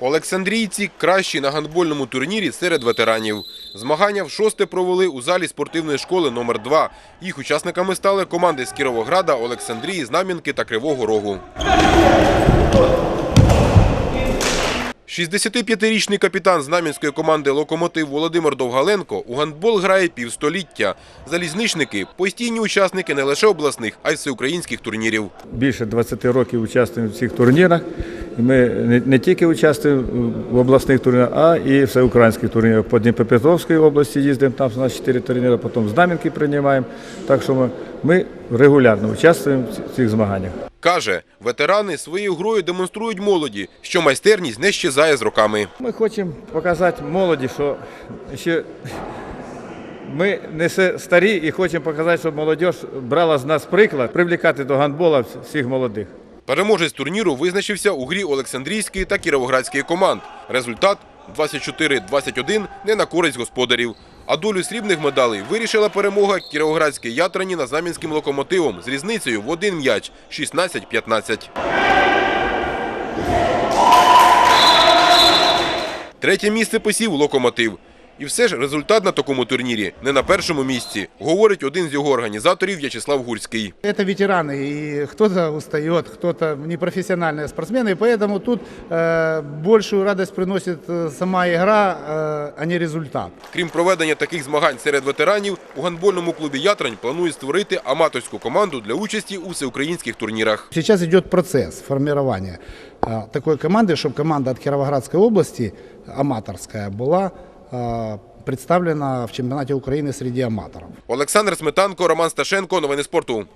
Олександрійці кращі на гандбольному турнірі серед ветеранів. Змагання в шосте провели у залі спортивної школи номер 2 Їх учасниками стали команди з Кіровограда, Олександрії, Знам'янки та Кривого Рогу. 65-річний капітан знам'янської команди «Локомотив» Володимир Довгаленко у гандбол грає півстоліття. Залізничники – постійні учасники не лише обласних, а й всеукраїнських турнірів. Більше 20 років участвуємо в цих турнірах. Ми не, тільки участвуємо в обласних турнірах, а і всеукраїнських турнірах. По Дніпропетровській області їздимо, там у нас 4 турніри, потім Знам'янки приймаємо. Так що ми, ми регулярно участвуємо в в цих змаганнях. Каже, ветерани своєю грою демонструють молоді, що майстерність не щезає з роками. Ми хочемо показати молоді, що ще ми не все старі і хочемо показати, щоб молодь брала з нас приклад, привлікати до гандбола всіх молодих. Переможець турніру визначився у грі Олександрійської та Кіровоградської команд. Результат 24-21 не на користь господарів. А долю срібних медалей вирішила перемога Кіровоградської ятрані над Знам'янським локомотивом з різницею в один м'яч 16-15. Третє місце посів локомотив. І все ж результат на такому турнірі не на першому місці, говорить один з його організаторів В'ячеслав Гурський. Это ветераны, и кто-то устает, кто-то непрофессиональные спортсмены, и поэтому тут э, большую радость приносит э, сама игра, э, а не результат. Крім проведення таких змагань серед ветеранів, у гандбольному клубі Ятрань планують створити аматорську команду для участі у всеукраїнських турнірах. Сейчас идет процесс формирования э, такой команды, чтобы команда от Кировоградской области, аматорская, была э, представлена в чемпіонаті України серед аматорів. Олександр Сметанко, Роман Сташенко. Новини спорту.